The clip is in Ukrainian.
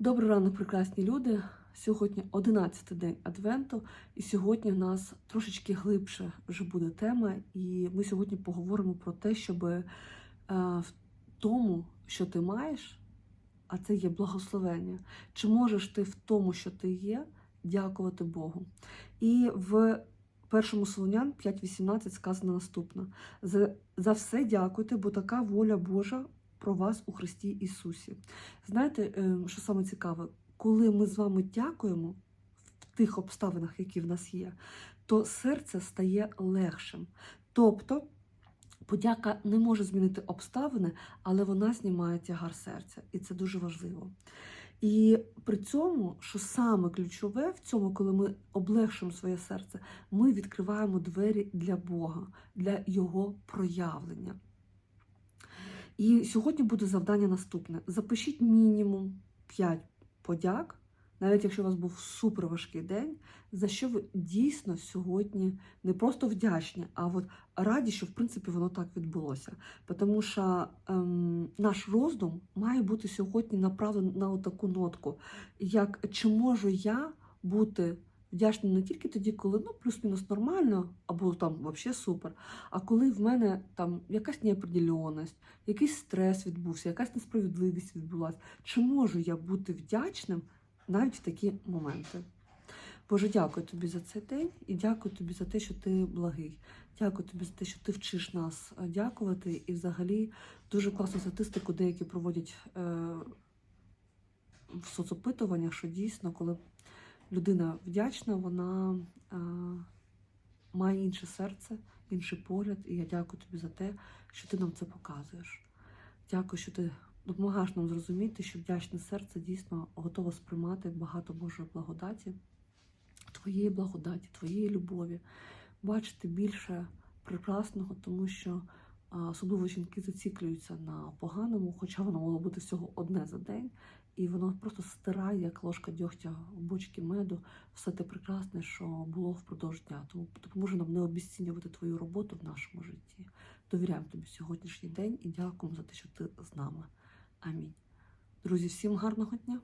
Добрий ранок, прекрасні люди. Сьогодні 11-й день Адвенту, і сьогодні в нас трошечки глибше вже буде тема. І ми сьогодні поговоримо про те, щоб е, в тому, що ти маєш, а це є благословення. Чи можеш ти в тому, що ти є, дякувати Богу? І в першому Солонян 5.18 сказано наступне: за, за все дякуйте, бо така воля Божа про вас у Христі Ісусі. Знаєте, е, що саме цікаве, коли ми з вами дякуємо в тих обставинах, які в нас є, то серце стає легшим. Тобто подяка не може змінити обставини, але вона знімає тягар серця, і це дуже важливо. І при цьому, що саме ключове в цьому, коли ми облегшимо своє серце, ми відкриваємо двері для Бога, для Його проявлення. І сьогодні буде завдання наступне: запишіть мінімум 5 подяк, навіть якщо у вас був супер важкий день, за що ви дійсно сьогодні не просто вдячні, а от раді, що в принципі воно так відбулося. Тому що ем, наш роздум має бути сьогодні направлений на таку нотку, як чи можу я бути. Вдячна не тільки тоді, коли ну плюс-мінус нормально, або там взагалі супер. А коли в мене там якась неопределеність, якийсь стрес відбувся, якась несправедливість відбулася, чи можу я бути вдячним навіть в такі моменти? Боже, дякую тобі за цей день і дякую тобі за те, що ти благий. Дякую тобі за те, що ти вчиш нас е, дякувати. І взагалі дуже класну статистику деякі проводять е, в соцопитуваннях, що дійсно, коли людина вдячна, вона е, має інше серце, інший погляд. І я дякую тобі за те, що ти нам це показуєш. Дякую, що ти допомагаєш нам зрозуміти, що вдячне серце дійсно готове сприймати багато Божої благодаті, твоєї благодаті, твоєї любові, бачити більше прекрасного, тому що а, особливо жінки зациклюються на поганому, хоча воно могло бути всього одне за день, і воно просто стирає, як ложка дьогтя бочки меду, все те прекрасне, що було впродовж дня. Тому допоможе нам не обіцінювати твою роботу в нашому житті. Довіряємо тобі сьогоднішній день і дякуємо за те, що ти з нами. Амінь. Друзі, всім гарного дня!